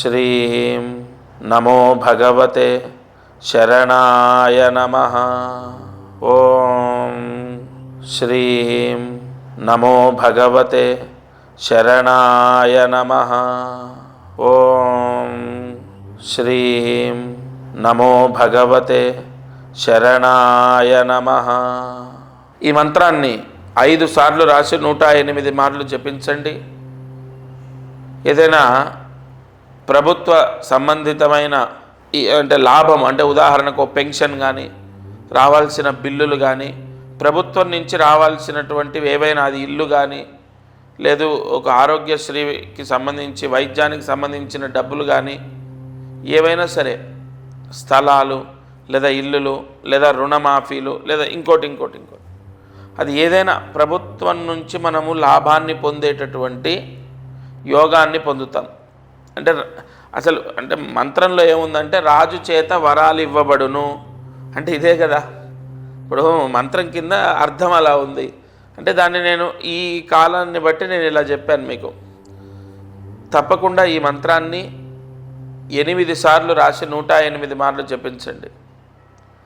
శ్రీం నమో భగవతే శరణాయ నమ. ఓం శ్రీం నమో భగవతే శరణాయ నమ. ఓం శ్రీం నమో భగవతే శరణాయ నమ. ఈ మంత్రాన్ని ఐదు సార్లు రాసి నూట ఎనిమిది మార్లు జపించండి. ఏదైనా ప్రభుత్వ సంబంధితమైన అంటే లాభం అంటే ఉదాహరణకు పెన్షన్ కానీ రావాల్సిన బిల్లులు కానీ ప్రభుత్వం నుంచి రావాల్సినటువంటివి ఏవైనా అది ఇల్లు కానీ లేదు ఒక ఆరోగ్యశ్రీకి సంబంధించి వైద్యానికి సంబంధించిన డబ్బులు కానీ ఏవైనా సరే స్థలాలు లేదా ఇల్లులు లేదా రుణమాఫీలు లేదా ఇంకోటి ఇంకోటి ఇంకోటి. అది ఏదైనా ప్రభుత్వం నుంచి మనము లాభాన్ని పొందేటటువంటి యోగాన్ని పొందుతాం. అంటే అసలు అంటే మంత్రంలో ఏముందంటే రాజు చేత వరాలు ఇవ్వబడును. అంటే ఇదే కదా. ఇప్పుడు మంత్రం కింద అర్థం అలా ఉంది. అంటే దాన్ని నేను ఈ కాలాన్ని బట్టి నేను ఇలా చెప్పాను మీకు. తప్పకుండా ఈ మంత్రాన్ని ఎనిమిది సార్లు రాసి నూట ఎనిమిది మార్లు చెప్పించండి